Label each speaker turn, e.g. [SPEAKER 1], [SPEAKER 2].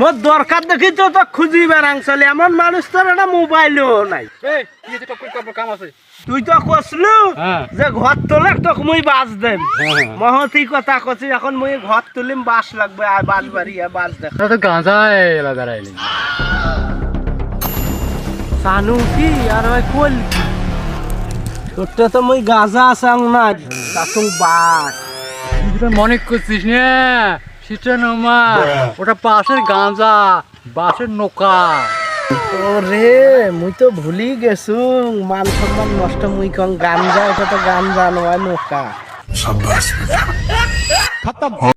[SPEAKER 1] মোর দরকার দেখি তো তো খুঁজি বেড়াংচলে এমন মানুষ তোর একটা মোবাইলও নাই। তুই তো কসলু
[SPEAKER 2] হ্যাঁ।
[SPEAKER 1] যে ঘর তোলে তোকে মুই বাস দেন
[SPEAKER 2] হ্যাঁ, হ্যাঁ।
[SPEAKER 1] মহতি কথা কছি এখন মুই ঘর তুলিম বাস লাগবে আর বাস বাড়ি আর বাস দেখ।
[SPEAKER 2] তো গাঁজা এলা বেড়াইলি
[SPEAKER 1] সানু কি আর ওই কল তোরটা তো মুই গাঁজা আসাং না তাসুং বাস।
[SPEAKER 2] মনে করছিস না? সেটা নমা ওটা পাশের গাঁজা বাসের নৌকা।
[SPEAKER 1] ওরে মুই তো ভুলি গেছু মান সম্মান নষ্ট মুই কং গাঞ্জা ওটা তো গাঞ্জা নয় নৌকা।